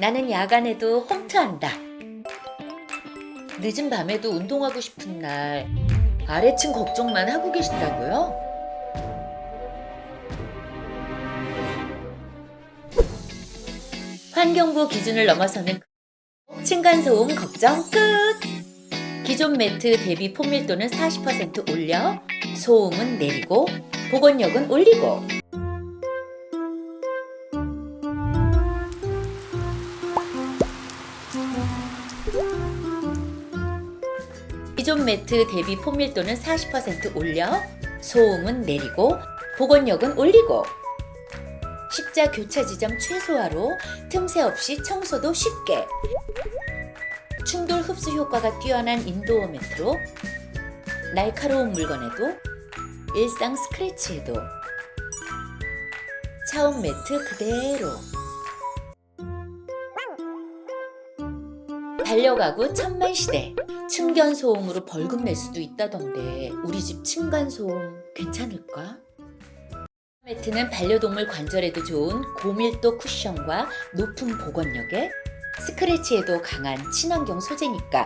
나는 야간에도 홈트한다. 늦은 밤에도 운동하고 싶은 날 아래층 걱정만 하고 계신다고요? 환경부 기준을 넘어서는 층간소음 걱정 끝! 기존 매트 대비 폼밀도는 40% 올려 소음은 내리고 보건력은 올리고 기존 매트 대비 폼밀도는 40% 올려 소음은 내리고 보건력은 올리고 십자 교차 지점 최소화로 틈새 없이 청소도 쉽게 충돌 흡수 효과가 뛰어난 인도어 매트로 날카로운 물건에도 일상 스크래치에도 차원 매트 그대로 달려가고 천만 시대 층간 소음으로 벌금 낼 수도 있다던데 우리 집 층간 소음 괜찮을까? 매트는 반려동물 관절에도 좋은 고밀도 쿠션과 높은 보건력에 스크래치에도 강한 친환경 소재니까